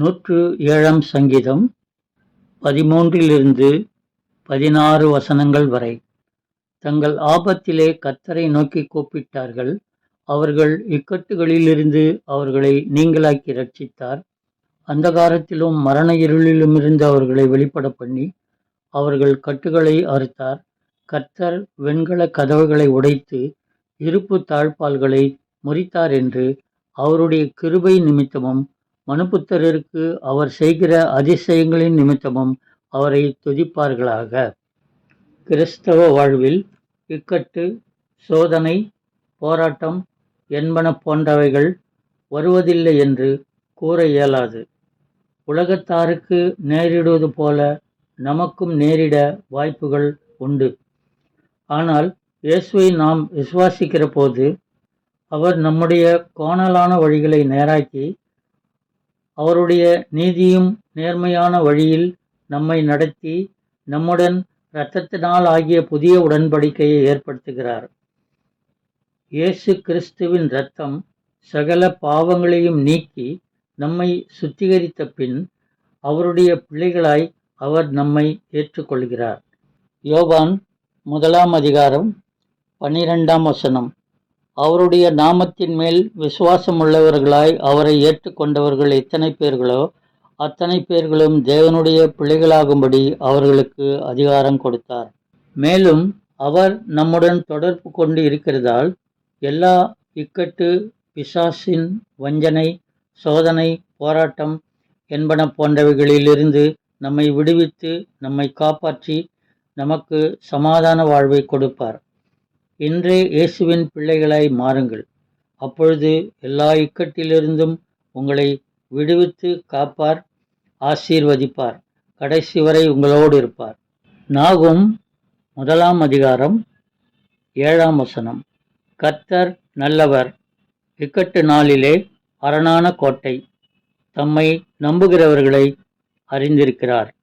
நூற்று ஏழாம் சங்கீதம் பதிமூன்றிலிருந்து பதினாறு வசனங்கள் வரை. தங்கள் ஆபத்திலே கத்தரை நோக்கி கூப்பிட்டார்கள். அவர்கள் இக்கட்டுகளிலிருந்து அவர்களை நீங்களாக்கி ரட்சித்தார் அந்தகாரத்திலும் மரண இருளிலும் இருந்து அவர்களை வெளிப்பட பண்ணி அவர்கள் கட்டுகளை அறுத்தார். கர்த்தர் வெண்கல கதவுகளை உடைத்து இருப்பு தாழ்பால்களை முறித்தார் என்று அவருடைய கிருபை நிமித்தமும் மனுப்புத்தரருக்கு அவர் செய்கிற அதிசயங்களின் நிமித்தமும் அவரை துதிப்பார்களாக. கிறிஸ்தவ வாழ்வில் இக்கட்டு சோதனை போராட்டம் என்பன போன்றவைகள் வருவதில்லை என்று கூற இயலாது. உலகத்தாருக்கு நேரிடுவது போல நமக்கும் நேரிட வாய்ப்புகள் உண்டு. ஆனால் இயேசுவை நாம் விசுவாசிக்கிற போது அவர் நம்முடைய கோணலான வழிகளை நேராக்கி அவருடைய நீதியும் நேர்மையான வழியில் நம்மை நடத்தி நம்முடன் இரத்தத்தினால் ஆகிய புதிய உடன்படிக்கையை ஏற்படுத்துகிறார். இயேசு கிறிஸ்துவின் இரத்தம் சகல பாவங்களையும் நீக்கி நம்மை சுத்திகரித்த பின் அவருடைய பிள்ளைகளாய் அவர் நம்மை ஏற்றுக்கொள்கிறார். யோவான் முதலாம் அதிகாரம் பன்னிரெண்டாம் வசனம். அவருடைய நாமத்தின் மேல் விசுவாசமுள்ளவர்களாய் அவரை ஏற்றுக்கொண்டவர்கள் எத்தனை பேர்களோ அத்தனை பேர்களும் தேவனுடைய பிள்ளைகளாகும்படி அவர்களுக்கு அதிகாரம் கொடுத்தார். மேலும் அவர் நம்முடன் தொடர்பு கொண்டு இருக்கிறதால் எல்லா இக்கட்டு பிசாசின் வஞ்சனை சோதனை போராட்டம் என்பன போன்றவைகளிலிருந்து நம்மை விடுவித்து நம்மை காப்பாற்றி நமக்கு சமாதான வாழ்வை கொடுப்பார். இன்றே இயேசுவின் பிள்ளைகளாய் மாறுங்கள். அப்பொழுது எல்லா இக்கட்டிலிருந்தும் உங்களை விடுவித்து காப்பார் ஆசீர்வதிப்பார். கடைசி வரை உங்களோடு இருப்பார். நாகும் முதலாம் அதிகாரம் ஏழாம் வசனம். கர்த்தர் நல்லவர் இக்கட்டு நாளிலே அரணான கோட்டை தம்மை நம்புகிறவர்களை அறிந்திருக்கிறார்.